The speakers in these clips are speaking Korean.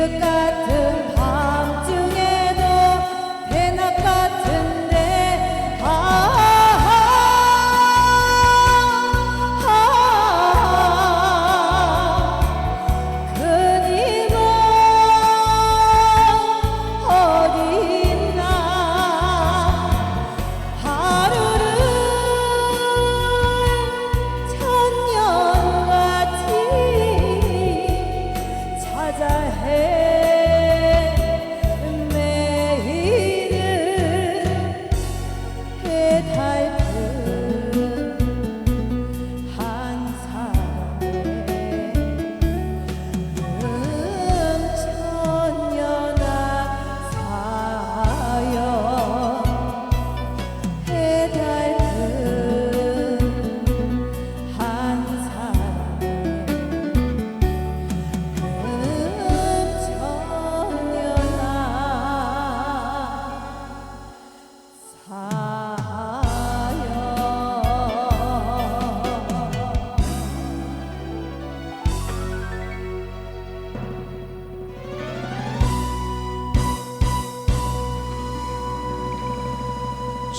이륙 같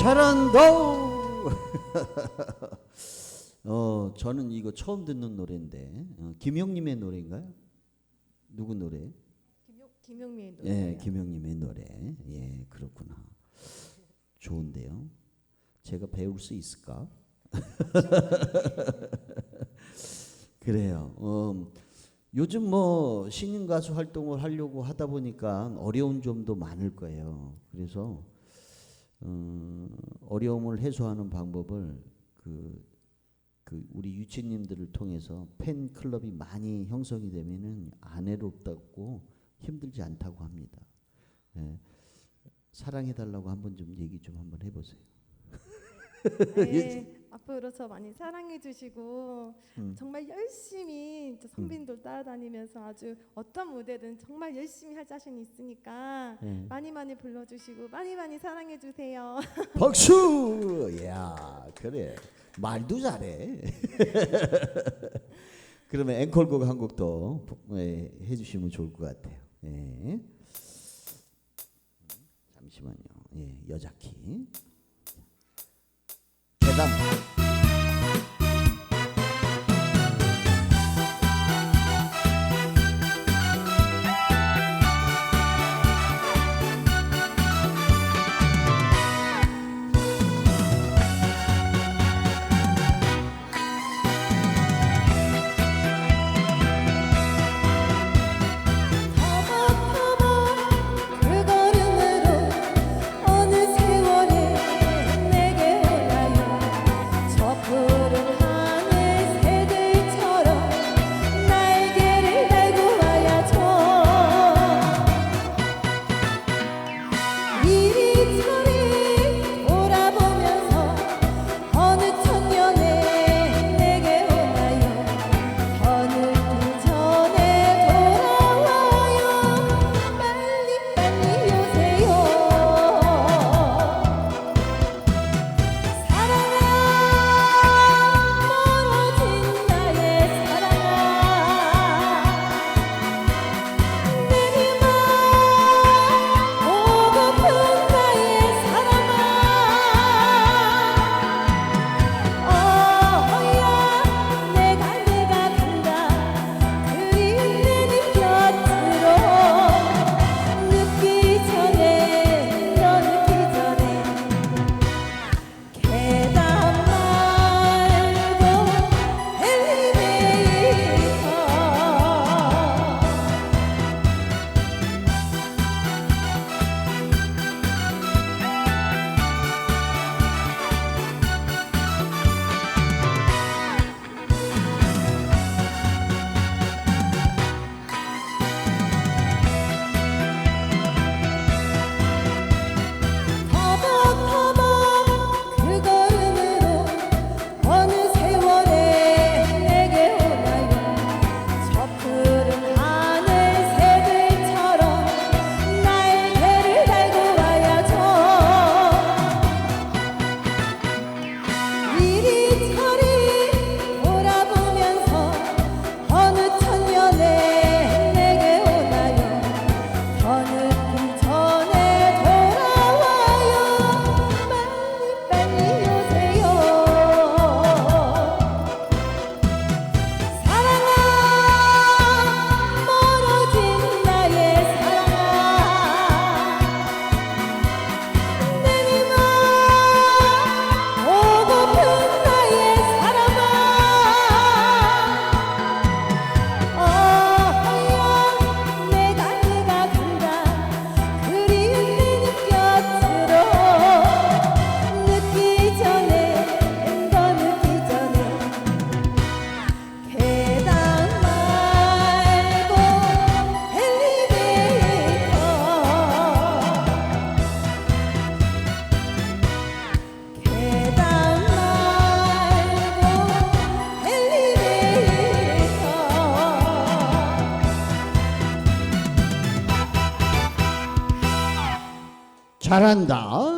잘한다. 어, 저는 이거 처음 듣는 노래인데 어, 김용님의 노래인가요? 누구 노래? 김용, 김용 미의 노래 예, 김용님의 노래. 예, 그렇구나. 좋은데요. 제가 배울 수 있을까? 그래요. 음, 요즘 뭐 신인 가수 활동을 하려고 하다 보니까 어려운 점도 많을 거예요. 그래서 음, 어려움을 해소하는 방법을 그, 그 우리 유치님들을 통해서 팬 클럽이 많이 형성이 되면은 안 외롭다고 힘들지 않다고 합니다. 예. 사랑해 달라고 한번 좀 얘기 좀 한번 해보세요. 네, 앞으로 저 많이 사랑해 주시고 음. 정말 열심히 저 선배님들 따라다니면서 아주 어떤 무대든 정말 열심히 할 자신 있으니까 예. 많이 많이 불러주시고 많이 많이 사랑해 주세요. 박수! 야 그래 말도 잘해. 그러면 앵콜곡 한 곡도 예, 해주시면 좋을 것 같아요. 예. 잠시만요. 예, 여자 키. 잘한다.